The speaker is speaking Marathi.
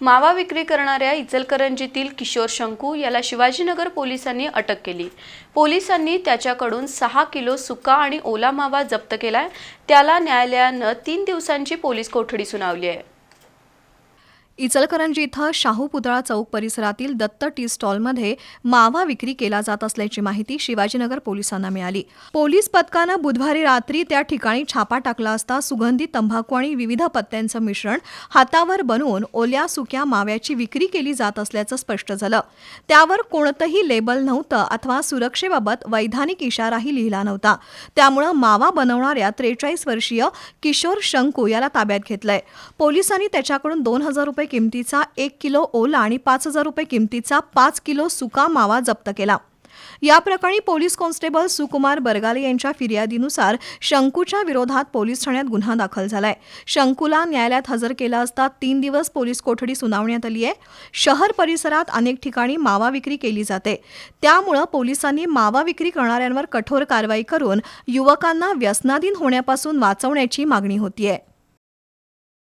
मावा विक्री करणाऱ्या इचलकरंजीतील किशोर शंकू याला शिवाजीनगर पोलिसांनी अटक केली. पोलिसांनी त्याच्याकडून सहा किलो सुका आणि ओला मावा जप्त केलाय. त्याला न्यायालयानं तीन दिवसांची पोलीस कोठडी सुनावली आहे. इचलकरंजी इथं शाहू पुतळा चौक परिसरातील दत्त टी स्टॉलमध्ये मावा विक्री केला जात असल्याची माहिती शिवाजीनगर पोलिसांना मिळाली. पोलीस पथकानं बुधवारी रात्री त्या ठिकाणी छापा टाकला असता सुगंधी तंबाखू आणि विविध पत्त्यांचं मिश्रण हातावर बनवून ओल्या सुक्या माव्याची विक्री केली जात असल्याचं स्पष्ट झालं. त्यावर कोणतंही लेबल नव्हतं अथवा सुरक्षेबाबत वैधानिक इशाराही लिहिला नव्हता. त्यामुळं मावा बनवणाऱ्या त्रेचाळीस वर्षीय किशोर शंकू याला ताब्यात घेतलंय. पोलिसांनी त्याच्याकडून दोन हजार रुपये किमतीचा एक किलो ओला आणि पाच हजार रुपये किमतीचा पाच किलो सुका मावा जप्त केला. या प्रकरणी पोलीस कॉन्स्टेबल सुकुमार बरगाले यांच्या फिर्यादीनुसार शंकूच्या विरोधात पोलीस ठाण्यात गुन्हा दाखल झालाय. शंकूला न्यायालयात हजर केला असता तीन दिवस पोलीस कोठडी सुनावण्यात आली आहे. शहर परिसरात अनेक ठिकाणी मावा विक्री केली जाते. त्यामुळं पोलिसांनी मावा विक्री करणाऱ्यांवर कठोर कारवाई करून युवकांना व्यसनाधीन होण्यापासून वाचवण्याची मागणी होतीये.